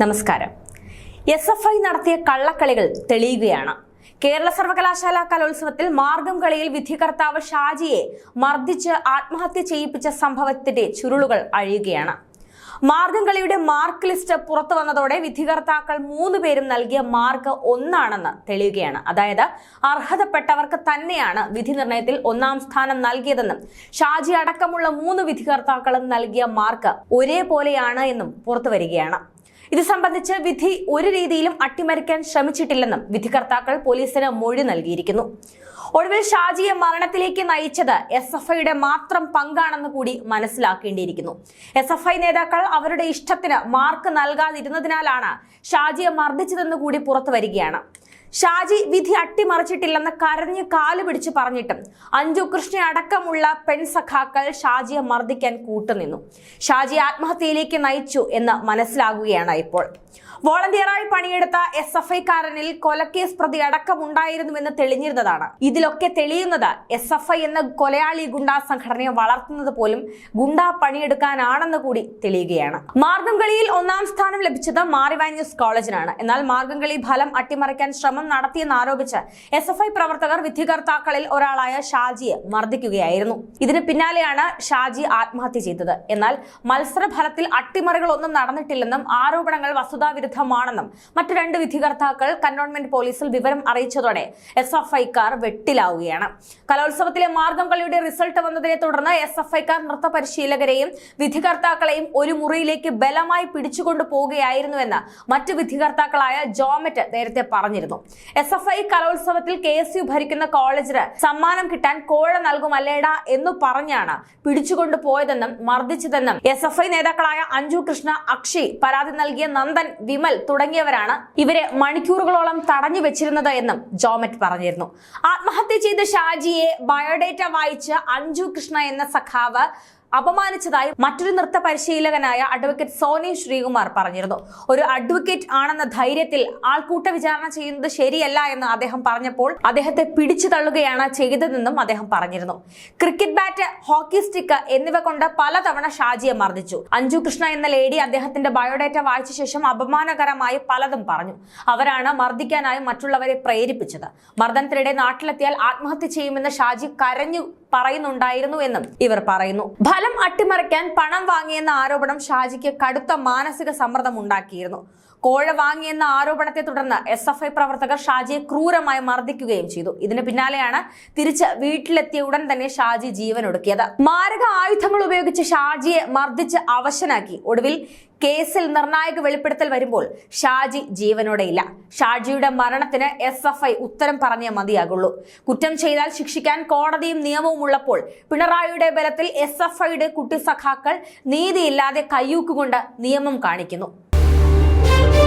നമസ്കാരം. S F I നടത്തിയ കള്ളക്കളികൾ തെളിയുകയാണ്. കേരള സർവകലാശാല കലോത്സവത്തിൽ മാർഗം കളിയിൽ വിധികർത്താവ് ഷാജിയെ മർദ്ദിച്ച് ആത്മഹത്യ ചെയ്യിപ്പിച്ച സംഭവത്തിന്റെ ചുരുളുകൾ അഴിയുകയാണ്. മാർഗം കളിയുടെ മാർക്ക് ലിസ്റ്റ് പുറത്തു വന്നതോടെ വിധികർത്താക്കൾ മൂന്ന് പേരും നൽകിയ മാർക്ക് ഒന്നാണെന്ന് തെളിയുകയാണ്. അതായത് അർഹതപ്പെട്ടവർക്ക് തന്നെയാണ് വിധി നിർണയത്തിൽ ഒന്നാം സ്ഥാനം നൽകിയതെന്നും ഷാജി അടക്കമുള്ള മൂന്ന് വിധികർത്താക്കളും നൽകിയ മാർക്ക് ഒരേപോലെയാണ് എന്നും പുറത്തു വരികയാണ്. ഇത് സംബന്ധിച്ച് വിധി ഒരു രീതിയിലും അട്ടിമറിക്കാൻ ശ്രമിച്ചിട്ടില്ലെന്നും വിധികർത്താക്കൾ പോലീസിന് മൊഴി നൽകിയിരിക്കുന്നു. ഒടുവിൽ ഷാജിയെ മരണത്തിലേക്ക് നയിച്ചത് എസ് എഫ് ഐയുടെ മാത്രം പങ്കാണെന്ന് കൂടി മനസ്സിലാക്കേണ്ടിയിരിക്കുന്നു. എസ് എഫ് ഐ നേതാക്കൾ അവരുടെ ഇഷ്ടത്തിന് മാർക്ക് നൽകാതിരുന്നതിനാലാണ് ഷാജിയെ മർദ്ദിച്ചതെന്ന് കൂടി പുറത്തു വരികയാണ്. ഷാജി വിധി അട്ടിമറിച്ചിട്ടില്ലെന്ന് കരഞ്ഞ് കാൽ പിടിച്ച് പറഞ്ഞിട്ടും അഞ്ജു കൃഷ്ണ അടക്കമുള്ള പെൺസഖാക്കൾ ഷാജിയെ മർദ്ദിക്കാൻ കൂട്ടുനിന്നു. ഷാജി ആത്മഹത്യയിലേക്ക് നയിച്ചു എന്ന് മനസ്സിലാകുകയാണ് ഇപ്പോൾ. വോളണ്ടിയറായി പണിയെടുത്ത എസ് എഫ് ഐക്കാരനിൽ കൊലക്കേസ് പ്രതി അടക്കമുണ്ടായിരുന്നുവെന്ന് തെളിഞ്ഞിരുന്നതാണ്. ഇതിലൊക്കെ തെളിയുന്നത് എസ് എഫ് ഐ എന്ന കൊലയാളി ഗുണ്ടാ സംഘടനയെ വളർത്തുന്നത് പോലും ഗുണ്ടാ പണിയെടുക്കാനാണെന്ന് കൂടി തെളിയുകയാണ്. മാർഗംകളിയിൽ ഒന്നാം സ്ഥാനം ലഭിച്ചത് മാറിവാന്യൂസ് കോളേജിനാണ്. എന്നാൽ മാർഗംകളി ഫലം അട്ടിമറിക്കാൻ ശ്രമം നടത്തിയെന്ന് ആരോപിച്ച് എസ് എഫ് ഐ പ്രവർത്തകർ വിധികർത്താക്കളിൽ ഒരാളായ ഷാജിയെ മർദ്ദിക്കുകയായിരുന്നു. ഇതിന് പിന്നാലെയാണ് ഷാജി ആത്മഹത്യ ചെയ്തത്. എന്നാൽ മത്സരഫലത്തിൽ അട്ടിമറികളൊന്നും നടന്നിട്ടില്ലെന്നും ആരോപണങ്ങൾ വസ്തുതാവിരുദ്ധമാണെന്നും മറ്റു രണ്ട് വിധികർത്താക്കൾ കന്റോൺമെന്റ് പോലീസിൽ വിവരം അറിയിച്ചതോടെ എസ് എഫ് ഐക്കാർ വെട്ടിലാവുകയാണ്. കലോത്സവത്തിലെ മാർഗം കളിയുടെ റിസൾട്ട് വന്നതിനെ തുടർന്ന് എസ് എഫ് ഐക്കാർ നൃത്ത പരിശീലകരെയും വിധികർത്താക്കളെയും ഒരു മുറിയിലേക്ക് ബലമായി പിടിച്ചുകൊണ്ടു പോവുകയായിരുന്നുവെന്ന് മറ്റു വിധികർത്താക്കളായ ജോമറ്റ് നേരത്തെ പറഞ്ഞിരുന്നു. എസ് എഫ് ഐ കലോത്സവത്തിൽ കെ എസ് യു ഭരിക്കുന്ന കോളേജിന് സമ്മാനം കിട്ടാൻ കോഴ നൽകുമല്ലേടാ എന്ന് പറഞ്ഞാണ് പിടിച്ചുകൊണ്ടു പോയതെന്നും മർദ്ദിച്ചതെന്നും എസ് എഫ് ഐ നേതാക്കളായ അഞ്ജു കൃഷ്ണ അക്ഷി പരാതി നൽകിയ നന്ദൻ വിമൽ തുടങ്ങിയവരാണ് ഇവരെ മണിക്കൂറുകളോളം തടഞ്ഞു വെച്ചിരുന്നത് എന്നും ജോമറ്റ് പറഞ്ഞിരുന്നു. ആത്മഹത്യ ചെയ്ത ഷാജിയെ ബയോഡേറ്റ വായിച്ച് അഞ്ജു കൃഷ്ണ എന്ന സഖാവ് അപമാനിച്ചതായി മറ്റൊരു നൃത്ത പരിശീലകനായ അഡ്വക്കേറ്റ് സോനി ശ്രീകുമാർ പറഞ്ഞിരുന്നു. ഒരു അഡ്വക്കേറ്റ് ആണെന്ന ധൈര്യത്തിൽ ആൾക്കൂട്ട വിചാരണ ചെയ്യുന്നത് ശരിയല്ല എന്ന് അദ്ദേഹം പറഞ്ഞപ്പോൾ അദ്ദേഹത്തെ പിടിച്ചു തള്ളുകയാണ് ചെയ്തതെന്നും അദ്ദേഹം പറഞ്ഞിരുന്നു. ക്രിക്കറ്റ് ബാറ്റ് ഹോക്കി സ്റ്റിക്ക് എന്നിവ കൊണ്ട് പലതവണ ഷാജിയെ മർദ്ദിച്ചു. അഞ്ജു കൃഷ്ണ എന്ന ലേഡി അദ്ദേഹത്തിന്റെ ബയോഡേറ്റ വായിച്ച ശേഷം അപമാനകരമായി പലതും പറഞ്ഞു. അവരാണ് മർദ്ദിക്കാനായി മറ്റുള്ളവരെ പ്രേരിപ്പിച്ചത്. മർദ്ദനത്തിനിടെ നാട്ടിലെത്തിയാൽ ആത്മഹത്യ ചെയ്യുമെന്ന് ഷാജി കരഞ്ഞു പറയുന്നുണ്ടായിരുന്നു എന്നും ഇവർ പറയുന്നു. ഫലം അട്ടിമറിക്കാൻ പണം വാങ്ങിയെന്ന ആരോപണം ഷാജിക്ക് കടുത്ത മാനസിക സമ്മർദ്ദം ഉണ്ടാക്കിയിരുന്നു. കോഴ വാങ്ങിയെന്ന ആരോപണത്തെ തുടർന്ന് എസ് എഫ് ഐ പ്രവർത്തകർ ഷാജിയെ ക്രൂരമായി മർദ്ദിക്കുകയും ചെയ്തു. ഇതിന് പിന്നാലെയാണ് തിരിച്ച് വീട്ടിലെത്തിയ ഉടൻ തന്നെ ഷാജി ജീവൻ ജീവനൊടുക്കിയത് മാരക ആയുധങ്ങൾ ഉപയോഗിച്ച് ഷാജിയെ മർദ്ദിച്ച് അവശനാക്കി. ഒടുവിൽ കേസിൽ നിർണായക വെളിപ്പെടുത്തൽ വരുമ്പോൾ ഷാജി ജീവനോടെയില്ല ഷാജിയുടെ മരണത്തിന് എസ് എഫ് ഐ ഉത്തരം പറഞ്ഞേ മതിയാകുള്ളൂ. കുറ്റം ചെയ്താൽ ശിക്ഷിക്കാൻ കോടതിയും നിയമവും ഉള്ളപ്പോൾ പിണറായിയുടെ ബലത്തിൽ എസ് എഫ് ഐയുടെ കുട്ടി സഖാക്കൾ നീതിയില്ലാതെ കയ്യൂക്കുകൊണ്ട് നിയമം കാണിക്കുന്നു. Thank you.